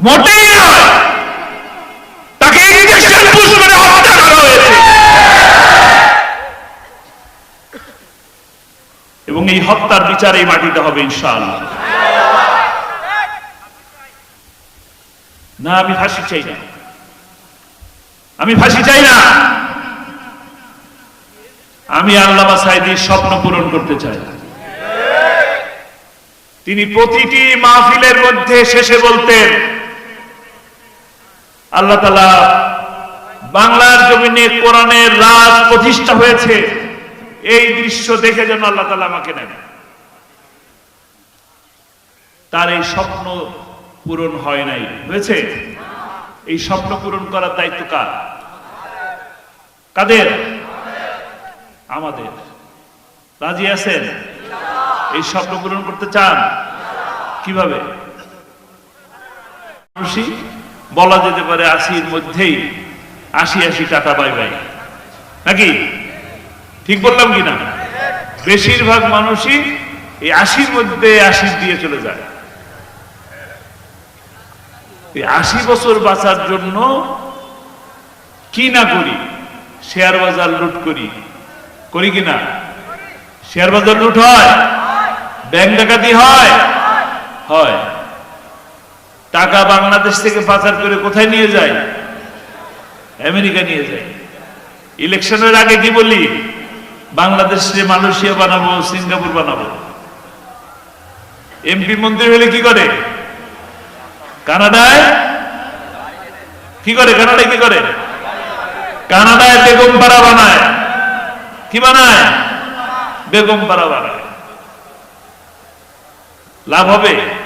মোটেই তাকে এবং এই হত্যার বিচার এই মাটিতে হবে না, আমি ফাঁসি চাই না। আমি ফাঁসি চাই না। আমি আল্লামা সাইদির স্বপ্ন পূরণ করতে চাই। তিনি প্রতিটি মাহফিলের মধ্যে শেষে বলতেন আল্লাহ তালা বাংলার জমিনে কোরআনের রাজ প্রতিষ্ঠা হয়েছে। এই দৃশ্য দেখে যেন আল্লাহ তালা আমাকে নেন। তার এই স্বপ্ন পূরণ হয় নাই। হয়েছে? এই স্বপ্ন পূরণ করার দায়িত্ব কার? কাদের? আমাদের। রাজি আছেন? এই স্বপ্ন পূরণ করতে চান? কীভাবে? মানুষই বলা যেতে পারে আশির মধ্যেই আশি আশি টাকা বাই বাই নাকি? ঠিক বললাম কি না বেশিরভাগ মানুষই এই আশির মধ্যে আশি দিয়ে চলে যায়। এই আশি বছর বাঁচার জন্য কি না করি? শেয়ার বাজার লুট করি। করি কি না? শেয়ার বাজার লুট হয়? ব্যাংক ডাকাতি হয়? হয়। টাকা বাংলাদেশ থেকে পাচার করে কোথায় নিয়ে যায়? আমেরিকা নিয়ে যায়। ইলেকশনের আগে কি বলি? বাংলাদেশে মালয়েশিয়া বানাবো, সিঙ্গাপুর বানাবো। এমপি মন্ত্রী হলে কি করে? কানাডায়? কি করে? কানাডায় কি করে? কানাডায় বেগম পাড়া বানায়। কি বানায়? বেগম পাড়া বানায়। লাভ হবে?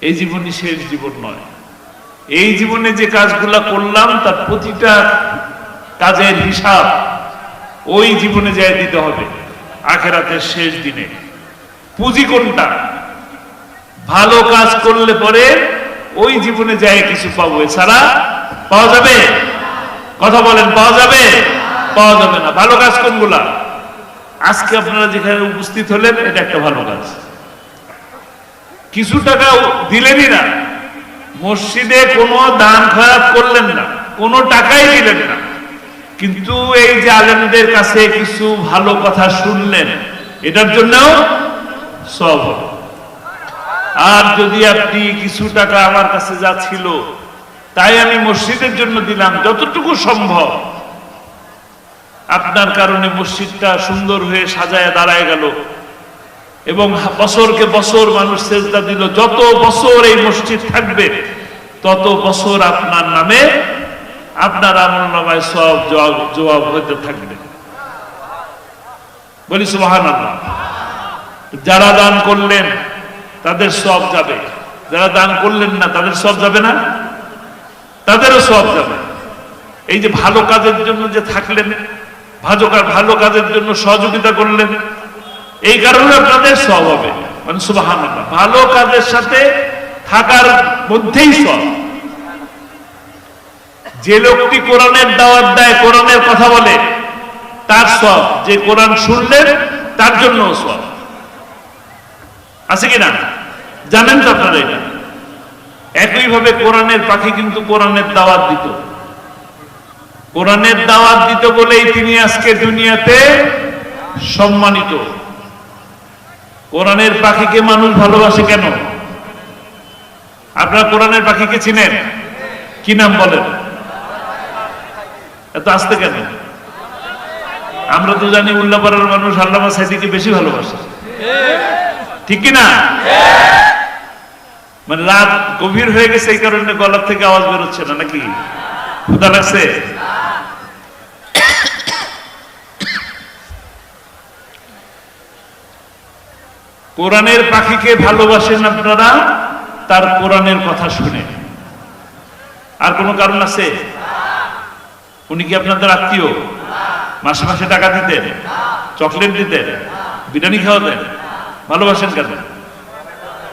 এই জীবনই শেষ জীবন নয়। এই জীবনে যে কাজগুলা করলাম, তার প্রতিটা কাজের হিসাব ওই জীবনে যায় দিতে হবে। আখেরাতের শেষ দিনে। পুঁজি কোনটা? ভালো কাজ করলে পরে ওই জীবনে যায় কিছু পাবো। এছাড়া পাওয়া যাবে? কথা বলেন, পাওয়া যাবে? পাওয়া যাবে না। ভালো কাজ কোনগুলা? আজকে আপনারা যেখানে উপস্থিত হলেন, এটা একটা ভালো কাজ। কিছু টাকা দিলেনই না। মসজিদে কোনো দান খারাপ করলেন না, কোনো টাকাই দিলেন না। কিন্তু এই যে আলেমদের কাছে কিছু ভালো কথা শুনলেন, এটার জন্যও সব আর যদি আপনি কিছু টাকা আমার কাছে যা ছিল, তাই আমি মসজিদের জন্য দিলাম, যতটুকু সম্ভব। আপনার কারণে মসজিদটা সুন্দর হয়ে সাজায় দাঁড়ায় গেল। এবং বছরকে বছর মানুষ সেজদা দিল। যত বছর এই মসজিদ থাকবে, তত বছর আপনার নামে আপনার আমল নামায় সব জবাব জবাব হতে থাকবে। বলি সুবাহান যারা দান করলেন, তাদের সব যাবে। যারা দান করলেন না, তাদের সব যাবে না? তাদেরও সব যাবে। এই যে ভালো কাজের জন্য যে থাকলেন ভালো কাজের জন্য সহযোগিতা করলেন এই কারণে আপনাদের সব হবে। মানে সুবাহান ভালো কাজের সাথে থাকার মধ্যেই সব। যে লোকটি কোরআনের দাওয়াত দেয়, কোরআনের কথা বলে, তার সব। যে কোরআন শুনলেন, তার জন্য সব। আছে কিনা জানেন তো আপনারা এটা? একইভাবে কোরআনের পাখি কিন্তু কোরআনের দাওয়াত দিত। কোরআনের দাওয়াত দিত বলেই তিনি আজকে দুনিয়াতে সম্মানিত। কোরআনের পাখিকে মানুষ ভালোবাসে কেন? আপনারা কোরআনের পাখিকে চিনেন? কি নাম বলেন? এত আসতে কেন? আমরা তো জানি উল্লাপাড়ার মানুষ আল্লামা সাইদিকে বেশি ভালোবাসে। ঠিক কি না? মানে রাত গভীর হয়ে গেছে এই কারণে গলার থেকে আওয়াজ বেরোচ্ছে না, নাকি? ক্ষুদা লাগছে? কোরআনের পাখিকে ভালোবাসেন আপনারা, তার কোরআনের কথা শুনে। আর কোনো কারণ আছে? উনি কি আপনাদের আত্মীয়? মাসে মাসে টাকা দিতেন, চকলেট দিতেন, বিরিয়ানি খাওয়াতেন, ভালোবাসেন কেন?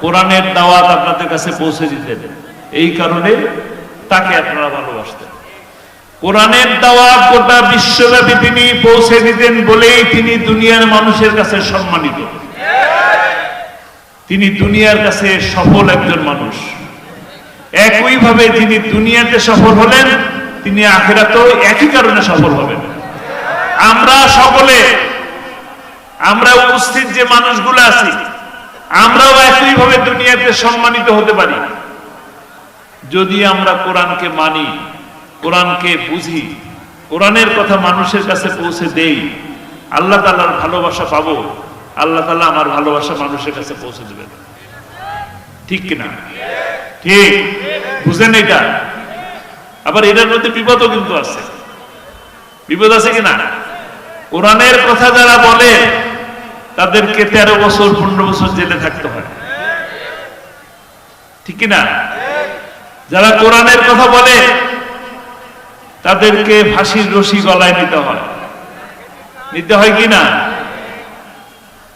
কোরআনের দাওয়াত আপনাদের কাছে পৌঁছে দিতেন। এই কারণে তাকে আপনারা ভালোবাসতেন। কোরআনের দাওয়াত গোটা বিশ্বব্যাপী তিনি পৌঁছে দিতেন বলেই তিনি দুনিয়ার মানুষের কাছে সম্মানিত। তিনি দুনিয়ার কাছে সফল একজন মানুষ। একইভাবে যিনি দুনিয়াতে সফল হলেন, তিনি আখেরাতেও একই কারণে সফল হবেন। আমরা সকলে, আমরা উপস্থিত যে মানুষগুলো আছি, আমরাও একইভাবে দুনিয়াতে সম্মানিত হতে পারি। যদি আমরা কোরআনকে মানি, কোরআনকে বুঝি, কোরআনের কথা মানুষের কাছে পৌঁছে দেই, আল্লাহ তালার ভালোবাসা পাবো। আল্লাহ তালা আমার ভালোবাসা মানুষের কাছে পৌঁছে দেবেন। ঠিক কিনা? ঠিক। বুঝেন এটা? আবার এটার মধ্যে বিপদও কিন্তু আছে। বিপদ আছে কিনা? কোরআনের কথা যারা বলে, তাদেরকে তেরো বছর, পনেরো বছর জেলে থাকতে হয়। ঠিক কিনা? যারা কোরআনের কথা বলে, তাদেরকে ফাঁসির রশি গলায় নিতে হয়। নিতে হয় কি না?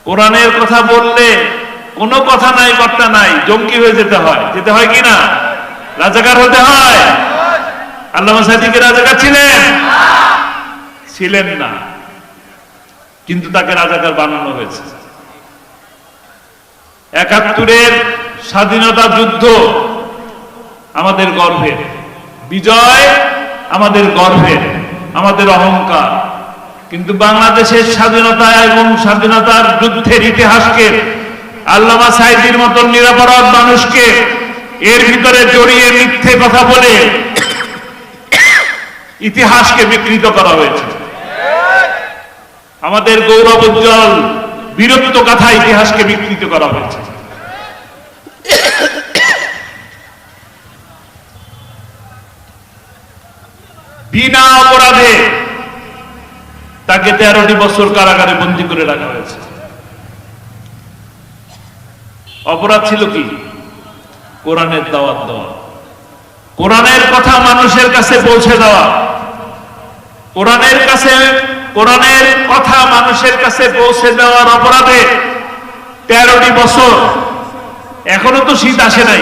কোরআনের কথা বললে কোনো কথা নাই, বার্তা নাই, জঙ্গি হয়ে যেতে হয়। যেতে হয় কি না? রাজাকার হতে হয়। আল্লাহ সাদিকে রাজাকার ছিলেন? ছিলেন না। কিন্তু তাকে রাজাকার বানানো হয়েছে। একাত্তরের স্বাধীনতা যুদ্ধ আমাদের গর্বের। বিজয় আমাদের গর্বের, আমাদের অহংকার। কিন্তু বাংলাদেশের স্বাধীনতা এবং স্বাধীনতার যুদ্ধের ইতিহাসকে, আল্লামা সাইদির মতন নিরাপরাধ মানুষকে এর ভিতরে জড়িয়ে মিথ্যে কথা বলে ইতিহাসকে বিকৃত করা হয়েছে। আমাদের গৌরব উজ্জ্বল বীরত্ব কথা ইতিহাসকে বিকৃত করা হয়েছে। বিনা অপরাধে তাকে তেরোটি বছর কারাগারে বন্দী করে রাখা হয়েছে। অপরাধ ছিল কি? কোরআনের দাওয়াত দেওয়া। কোরআনের কথা মানুষের কাছে পৌঁছে দেওয়া। কোরআনের কাছে, কোরআনের কথা মানুষের কাছে পৌঁছে দেওয়ার অপরাধে তেরোটি বছর। এখনও তো শীত আসে নাই।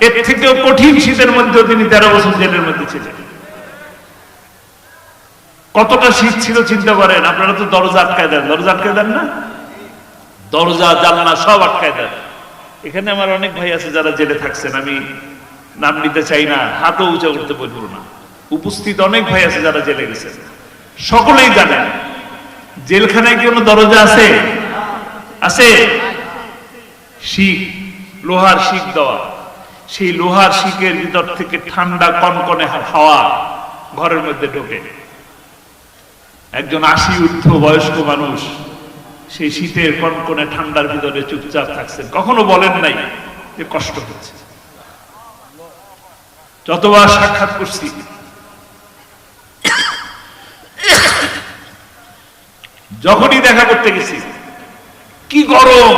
এর থেকেও কঠিন শীতের মধ্যেও তিনি তেরো বছর জেলের মধ্যে ছিলেন। কতটা শীত ছিল চিন্তা করেন, আপনারা তো দরজা আটকায় দেন, দরজা আটকায় দেন না? দরজা, জানলা সব আটকায় দেন। এখানে আমার অনেক ভাই আছে যারা জেলে থাকছেন, আমি নাম নিতে চাই না, হাতও উঁচা করতে বলব না। উপস্থিত অনেক ভাই আছে যারা জেলে গেছেন। সকলেই জানেন, জেলখানায় কি কোনো দরজা আছে? আছে। শিখ, লোহার শিখ দেওয়া। সেই লোহার শিখের ভিতর থেকে ঠান্ডা কনকনে হাওয়া ঘরের মধ্যে ঢোকে। একজন আশি ঊর্ধ্ব বয়স্ক মানুষ সেই শীতের কনকনে ঠান্ডার ভিতরে চুপচাপ থাকছেন কখনো বলেন নাই যে কষ্ট হচ্ছে। যতবার সাক্ষাৎ করছি, যখনই দেখা করতে গেছি, কি গরম!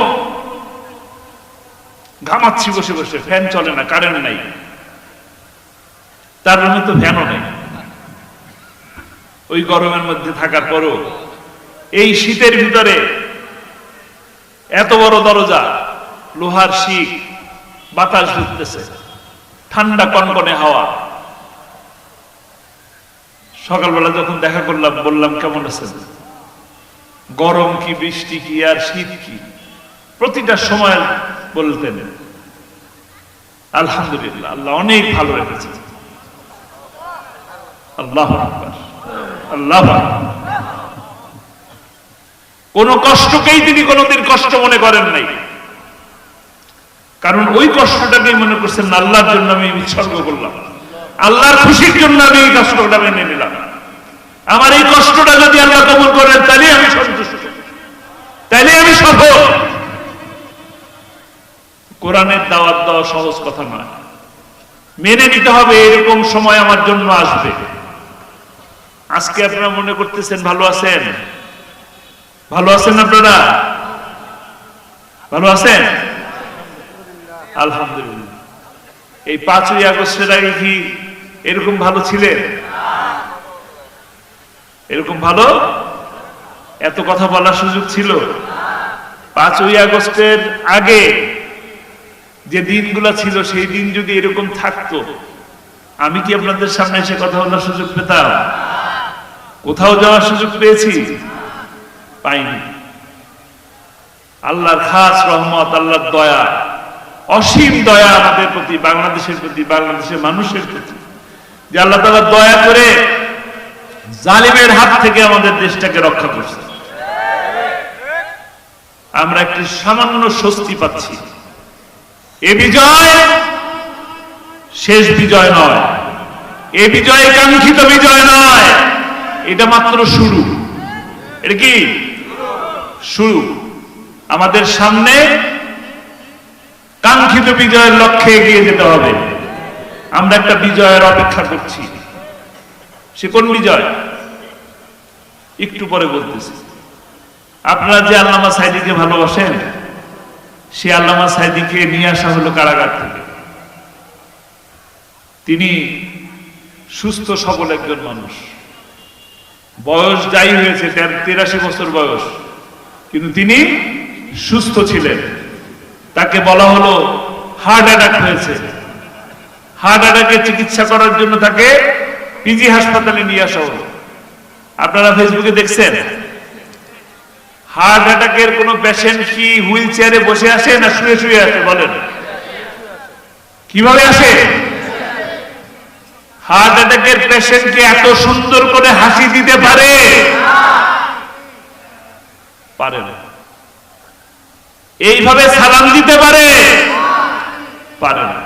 ঘামাচ্ছি বসে বসে, ফ্যান চলে না, কারেন্ট নাই। তার রুমে তো ফ্যানও নেই। ওই গরমের মধ্যে থাকার পরও এই শীতের ভিতরে এত বড় দরজা, লোহার শিখ বাতাস ঢুকতেছে, ঠান্ডা কনকনে হাওয়া। সকালবেলা যখন দেখা করলাম, বললাম, কেমন আছেন? গরম কি, বৃষ্টি কি, আর শীত কি? প্রতিটা সময় বলতেন, আলহামদুলিল্লাহ, আল্লাহ অনেক ভালো রেখেছে আল্লাহ আকবার। কোন কষ্টকেই তিনি কোনদিন কষ্ট মনে করেন নাই। কারণ ওই কষ্টটাকে মনে করছেন, আল্লাহর জন্য আমি উৎসর্গ করলাম। আল্লাহর খুশির জন্য আমি এই কষ্টটা মেনে নিলাম। আমার এই কষ্টটা যদি আল্লাহ কবুল করেন তাহলে আমি সন্তুষ্ট। তাহলে আমি সফল। কোরআনের দাওয়াত দেওয়া সহজ কথা নয়। মেনে নিতে হবে, এরকম সময় আমার জন্য আসবে। আজকে আপনারা মনে করতেছেন ভালো আছেন? ভালো আছেন আপনারা? ভালো আছেন? আলহামদুলিল্লাহ। এই পাঁচই আগস্টের আগে কি এরকম ভালো ছিলেন? এরকম ভালো? এত কথা বলার সুযোগ ছিল? পাঁচই আগস্টের আগে যে দিনগুলো ছিল, সেই দিন যদি এরকম থাকতো, আমি কি আপনাদের সামনে এসে কথা বলার সুযোগ পেতাম? কোথাও যাওয়ার সুযোগ পেয়েছি? পাইনি। আল্লাহর খাস রহমত, আল্লাহর দয়া, অসীম দয়া আমাদের প্রতি, বাংলাদেশের প্রতি, বাংলাদেশের মানুষের প্রতি। যে আল্লাহ তালা দয়া করে জালিমের হাত থেকে আমাদের দেশটাকে রক্ষা করছে। আমরা একটি সামান্য স্বস্তি পাচ্ছি। এ বিজয় শেষ বিজয় নয়। এ বিজয় কাঙ্ক্ষিত বিজয় নয়। এটা মাত্র শুরু। এটা কি? শুরু। আমাদের সামনে কাঙ্ক্ষিত বিজয়ের লক্ষ্যে এগিয়ে যেতে হবে। আমরা একটা বিজয়ের অপেক্ষা করছি। সে কোন বিজয়? একটু পরে বলতেছি। আপনারা যে আল্লামা সাইদিকে ভালোবাসেন, সে আল্লামা সাইদিকে নিয়ে আসা হলো কারাগার থেকে। তিনি সুস্থ, সবল একজন মানুষ। বয়স যাই হয়েছে, তার, তিরাশি বছর বয়স, কিন্তু তিনি সুস্থ ছিলেন। তাকে বলা হলো হার্ট অ্যাটাক হয়েছে। হার্ট অ্যাটাকের চিকিৎসা করার জন্য তাকে পিজি হাসপাতালে নিয়ে আসা হলো। আপনারা ফেসবুকে দেখছেন? হার্ট অ্যাটাকের কোন পেশেন্ট কি হুইল চেয়ারে বসে আসে না শুয়ে শুয়ে আসে, বলেন। কীভাবে আসে? হার্ট অ্যাটাকের পেশেন্টকে এত সুন্দর করে হাসি দিতে পারে? পারে না। এইভাবে সালাম দিতে পারে? পারে না।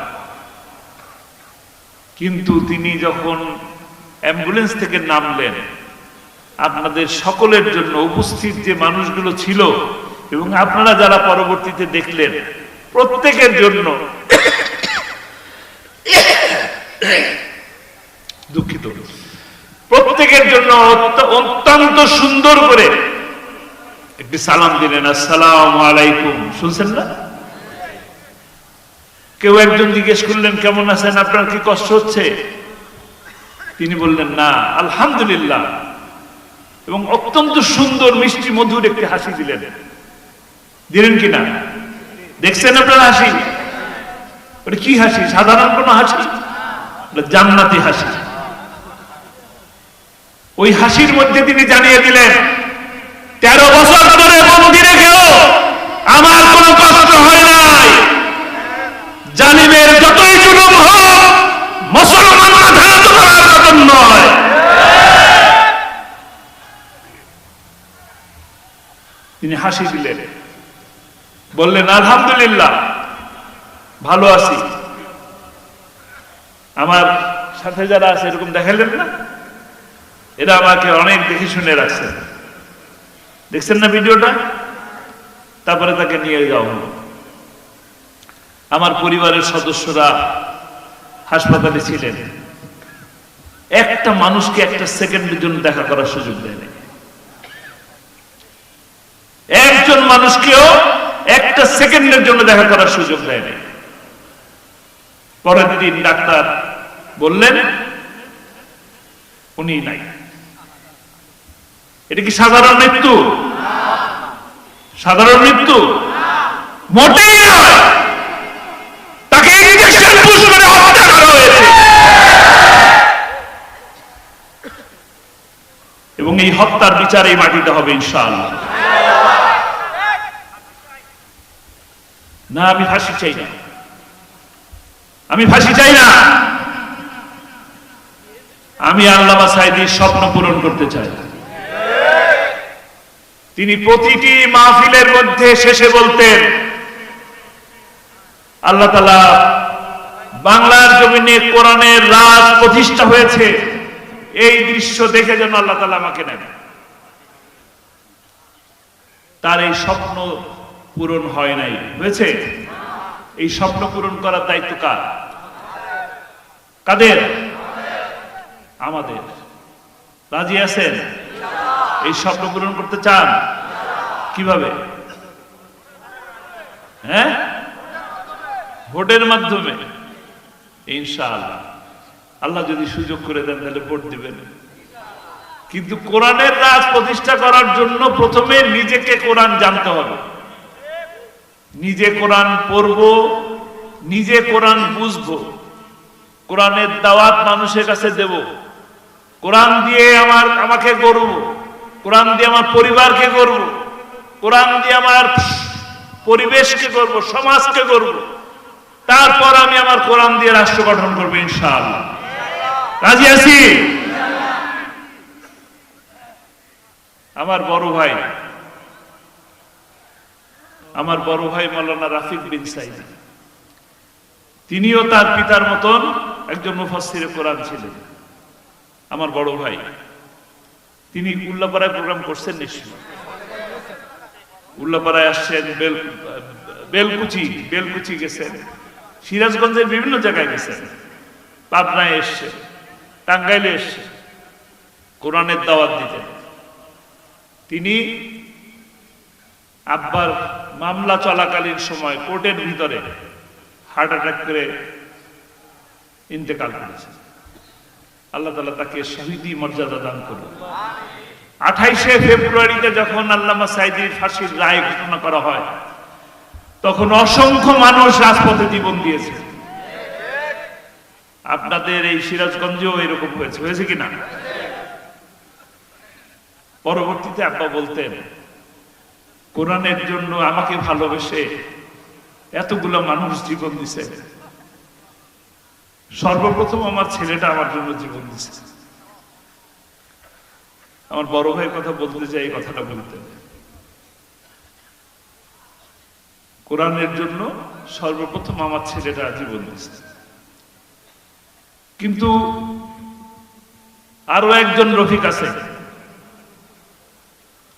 কিন্তু তিনি যখন অ্যাম্বুলেন্স থেকে নামলেন, আপনাদের সকলের জন্য উপস্থিত যে মানুষগুলো ছিল এবং আপনারা যারা পরবর্তীতে দেখলেন, প্রত্যেকের জন্য দুঃখিত। প্রত্যেকের জন্য অত্যন্ত সুন্দর করে একটি সালাম দিলেন, আসসালাম আলাইকুম। শুনছেন না? কেউ একজন জিজ্ঞেস করলেন, কেমন আছেন? আপনার কি কষ্ট হচ্ছে? তিনি বললেন, না, আলহামদুলিল্লাহ। এবং অত্যন্ত সুন্দর মিষ্টি মধুর একটি হাসি দিলেন। দিলেন কিনা? দেখছেন আপনার হাসি? ওটা কি হাসি? সাধারণ কোন হাসি? জান্নাতি হাসি। ওই হাসির মধ্যে তিনি জানিয়ে দিলেন, তেরো বছর ধরে বন্দি রেখেও আমার কোনো কষ্ট হয় নাই। জালিমের যতই জুলুম হোক, মুসলমান মতন নয়। তিনি হাসি দিলেন, বললেন, আলহামদুলিল্লাহ, ভালো আছি। আমার সাথে যারা আছে, এরকম দেখালেন না? এরা আমাকে অনেক দেখে শুনে রাখছেন দেখছেন না ভিডিওটা? তারপরে তাকে নিয়ে যাওয়া হলো আমার পরিবারের সদস্যরা হাসপাতালে ছিলেন। একটা মানুষকে একটা সেকেন্ডের জন্য দেখা করার সুযোগ দেয়নি। একজন মানুষকেও একটা সেকেন্ডের জন্য দেখা করার সুযোগ দেয়নি। পরের দিন ডাক্তার বললেন, উনি নাই। এটা কি সাধারণ মৃত্যু? সাধারণ মৃত্যু? মোটেই তাকে এবং এই হত্যার বিচার এই মাটিতে হবে, ইনশাআল্লাহ। না, আমি ফাঁসি চাই না। আমি ফাঁসি চাই না। আমি আল্লামা সাইদির স্বপ্ন পূরণ করতে চাই। তিনি প্রতিটি মাহফিলের মধ্যে শেষে বলতেন, আল্লাহ তালা বাংলার জমিনে কোরআনের রাজ প্রতিষ্ঠা হয়েছে। এই দৃশ্য দেখে যেন আল্লাহ তালা আমাকে নেন। তার এই স্বপ্ন পূরণ হয় নাই। হয়েছে? এই স্বপ্ন পূরণ করার দায়িত্ব কার? কাদের? আমাদের। রাজি আছেন? এই স্বপ্ন পূরণ করতে চান? কীভাবে? হ্যাঁ? ভোটের মাধ্যমে। ইনশাআল্লাহ। আল্লাহ যদি সুযোগ করে দেন, তাহলে ভোট দিবেন। কিন্তু কোরআনের রাজ প্রতিষ্ঠা করার জন্য প্রথমে নিজেকে কোরআন জানতে হবে। নিজে কোরআন পড়ব, নিজে কোরআন বুঝব। কোরআনের দাওয়াত মানুষের কাছে দেব। কোরআন দিয়ে আমার, আমাকে গড়ব কোরআন দিয়ে আমার পরিবারকে গড়ব কোরআন দিয়ে আমার পরিবেশকে করব সমাজকে করব তারপর আমি আমার কোরআন দিয়ে রাষ্ট্র গঠন করব ইনশাআল্লাহ। রাজি আছি? আমার বড় ভাই, আমার বড় ভাই মৌলানা রাফিক বিন সাইদ। তিনিও তার পিতার মতন একজন মুফাসসিরে কোরআন ছিলেন। আমার বড় ভাই। তিনি উল্লাপাড়ায় প্রোগ্রাম করছেন নিশ্চয় উল্লাপাড়ায় আসছেন, বেল, বেলকুচি বেলকুচি গেছেন, সিরাজগঞ্জের বিভিন্ন জায়গায় গেছেন। পাবনায় এসছে টাঙ্গাইলে এসছে কোরআনের দাওয়াত দিতেন। তিনি আব্বার মামলা চলাকালীন সময় কোর্টের ভিতরে হার্ট অ্যাটাক করে ইন্তেকাল করেছে আল্লাহ তালা তাকে শহীদি মর্যাদা দান করল আঠাইশে ফেব্রুয়ারিতে যখন আল্লামা সাইদির ফাঁসির রায় ঘোষণা করা হয়, তখন অসংখ্য মানুষ রাজপথে জীবন দিয়েছে। আপনাদের এই সিরাজগঞ্জেও এরকম হয়েছে। হয়েছে কিনা পরবর্তীতে আব্বা বলতেন, কোরআনের জন্য আমাকে ভালোবেসে এতগুলো মানুষ জীবন দিছে। সর্বপ্রথম আমার ছেলেটা আমার জন্য জীবন দিছে আমার বড় ভাইয়ের কথা বলতে চাই, এই কথাটা বলতেন কোরআনের জন্য সর্বপ্রথম আমার ছেলেটা জীবন দিছে কিন্তু আরও একজন রফিক আছে।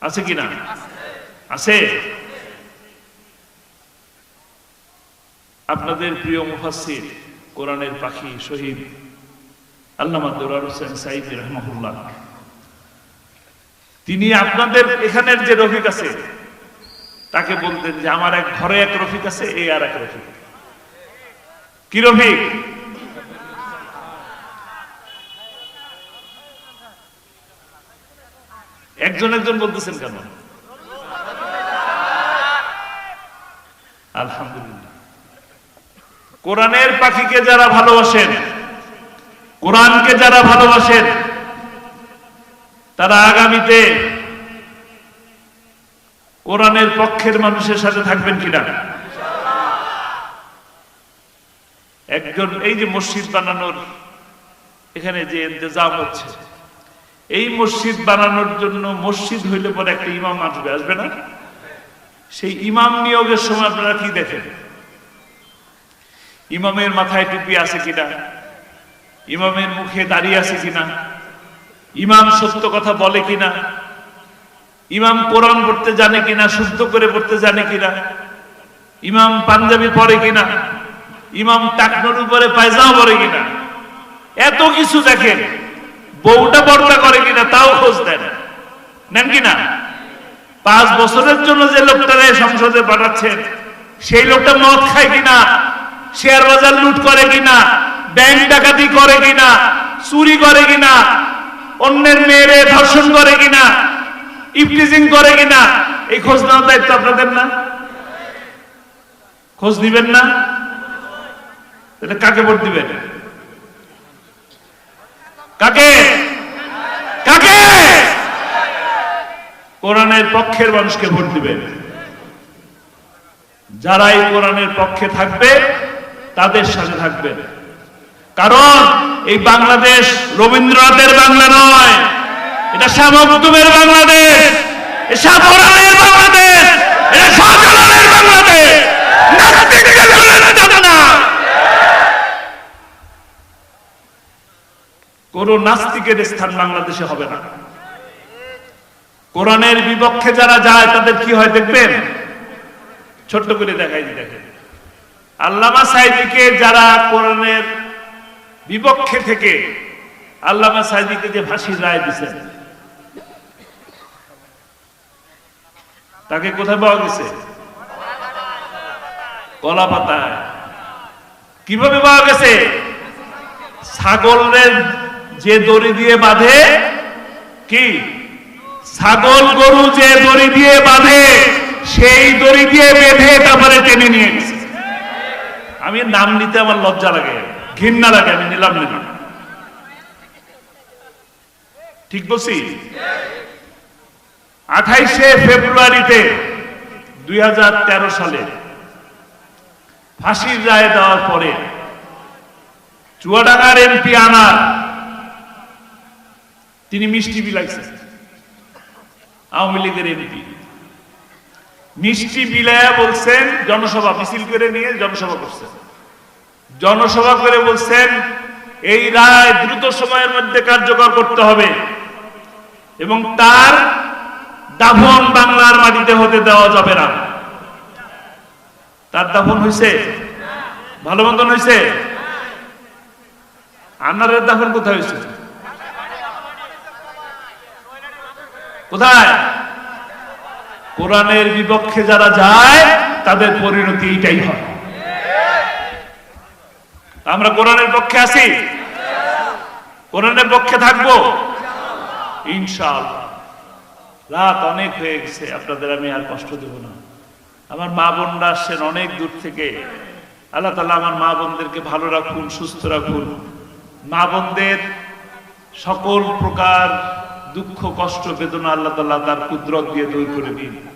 আছে কি না? আছে। আপনাদের প্রিয় মুফাসির কোরআনের পাখি শহীদ আল্লামা দৌরার হোসেন সাইদ রহমহুল্লাহ। তিনি আপনাদের এখানের যে রফিক আছে, তাকে বলতেন যে, আমার এক ঘরে এক রফিক আছে এই আর এক রফিক। কি রফিক? একজন একজন বলতেছেন কেন? আলহামদুলিল্লাহ। কোরআনের পাখিকে যারা ভালোবাসেন, কোরআনকে যারা ভালোবাসেন, তারা আগামীতে কোরআনের পক্ষের মানুষের সাথে থাকবেন কিনা? একজন, এই যে মসজিদ বানানোর, এখানে যে ইন্তজাম হচ্ছে, এই মসজিদ বানানোর জন্য মসজিদ হইলে পরে একটা ইমাম আসবে আসবে না? সেই ইমাম নিয়োগের সময় আপনারা কি দেখেন? ইমামের মাথায় টুপি আছে কিনা? ইমামের মুখে দাঁড়িয়ে আছে কিনা? ইমাম সত্য কথা বলে কিনা? ইমাম কোরআন পড়তে জানে কিনা? শুদ্ধ করে পড়তে জানে কিনা? ইমাম পাঞ্জাবি পরে কিনা? ইমাম টাকনোর উপরে পায়জামা পরে কিনা? এত কিছু দেখেন। বউটা পর্দা করে কিনা? তাও খোঁজ দেন। নেন কিনা? পাঁচ বছরের জন্য যে লোকটারে সংসদে পাঠাচ্ছেন, সেই লোকটা মদ খায় কিনা? শেয়ার বাজার লুট করে কিনা ব্যাংক ডাকাতি করে কিনা, চুরি করে কিনা, অন্যের মেয়েরে ধর্ষণ করে কিনা, ইফটিজিং করে কিনা, এই খোঁজ নেওয়ার দায়িত্ব আপনাদের না? খোঁজ দিবেন না? এটা কাকে ভোট দিবেন? কাকে? কাকে? কোরআনের পক্ষের মানুষকে ভোট দিবেন। যারা এই কোরআনের পক্ষে থাকবে তাদের সাথে থাকবেন কারণ এই বাংলাদেশ রবীন্দ্রনাথের বাংলা নয়, এটা এটা কোরআনের বাংলাদেশ কোন নাস্তিকের স্থান বাংলাদেশে হবে না। কোরআনের বিপক্ষে যারা যায়, তাদের কি হয় দেখবেন? ছোট্ট করে দেখাই, দেখেন। আল্লামা সাইদিকে যারা কোরআনের বিপক্ষে থেকে আল্লামা সাইদিকে যে ফাঁসির রায় দিচ্ছেন তাকে কোথায় পাওয়া গেছে? কলা পাতায় কীভাবে পাওয়া গেছে? ছাগলের যে দড়ি দিয়ে বাঁধে, কি? ছাগল গরু যে দড়ি দিয়ে বাঁধে, সেই দড়ি দিয়ে বেঁধে তারপরে টেনে নিয়ে আমি নাম নিতে আমার লজ্জা লাগে, ঘৃণা লাগে, আমি নিলাম নিলাম ঠিক বলছি? আঠাইশে ফেব্রুয়ারিতে দুই সালে ফাঁসির রায় দেওয়ার পরে চুয়াডাঙ্গার এমপি আনার তিনি মিষ্টি বিলাইছেন, আওয়ামী লীগের এমপি। মিষ্টি বিলায়া বলছেন, জনসভা, মিছিল করে নিয়ে জনসভা করছেন জনসভা করে বলছেন, এই রায় দ্রুত সময়ের মধ্যে কার্যকর করতে হবে এবং তার দাফন বাংলার মাটিতে হতে দেওয়া যাবে না। তার দাফন হয়েছে? ভালো মন্দন হয়েছে? আন্নারের দাফন কোথায় হয়েছে? কোথায়? কোরআনের বিপক্ষে যারা যায়, তাদের পরিণতি এইটাই হয়। আমরা কোরআনের পক্ষে আছি? কোরআনের পক্ষে থাকব? ইনশাআল্লাহ। রাত অনেক হয়ে গেছে, আপনাদের আমি আর কষ্ট দেব না। আমার মা বোনরা আসছেন অনেক দূর থেকে। আল্লাহ তালা আমার মা বোনদেরকে ভালো রাখুন, সুস্থ রাখুন। মা বোনদের সকল প্রকার দুঃখ, কষ্ট, বেদনা আল্লাহ তালা তার কুদরত দিয়ে দূর করে দিন।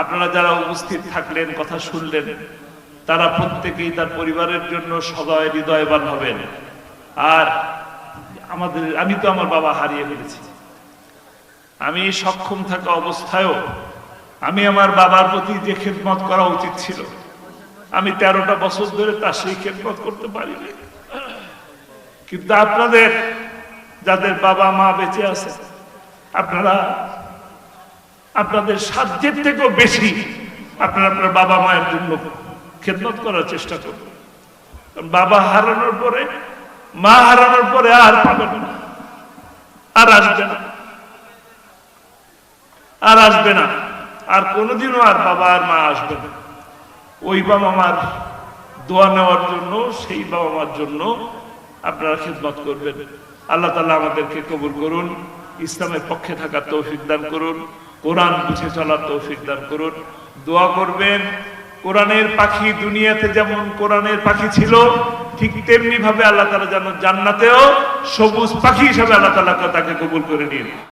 আপনারা যারা উপস্থিত থাকলেন, কথা শুনলেন, তারা প্রত্যেকেই তার পরিবারের জন্য সদয় হৃদয়বান হবেন। আর আমাদের, আমি তো আমার বাবা হারিয়ে ফেলেছি। আমি সক্ষম থাকা অবস্থায়ও আমি আমার বাবার প্রতি যে খেদমত করা উচিত ছিল, আমি তেরোটা বছর ধরে তার সেই খেদমত করতে পারিনি। কিন্তু আপনাদের, যাদের বাবা মা বেঁচে আছে, আপনারা আপনাদের সাধ্যের থেকেও বেশি আপনারা আপনার বাবা মায়ের জন্য খেদমত করার চেষ্টা করুন। বাবা হারানোর পরে, মা হারানোর পরে আর পাবেন না। আর আসবে না। আর আসবে না। আর কোনোদিনও আর বাবা আর মা আসবে না। ওই বাবা মার দোয়া নেওয়ার জন্য, সেই বাবা মার জন্য আপনারা খেদমত করবেন। আল্লাহ তালা আমাদেরকে কবুল করুন, ইসলামের পক্ষে থাকার তৌফিক দান করুন। কোরআন বুঝে চলার তৌফিক দান করুন। দোয়া করবেন, কোরআনের পাখি দুনিয়াতে যেমন কোরআনের পাখি ছিল, ঠিক তেমনি ভাবে আল্লাহ তালা যেন জান্নাতেও সবুজ পাখি হিসাবে আল্লাহ তালা তাকে কবুল করে নিন।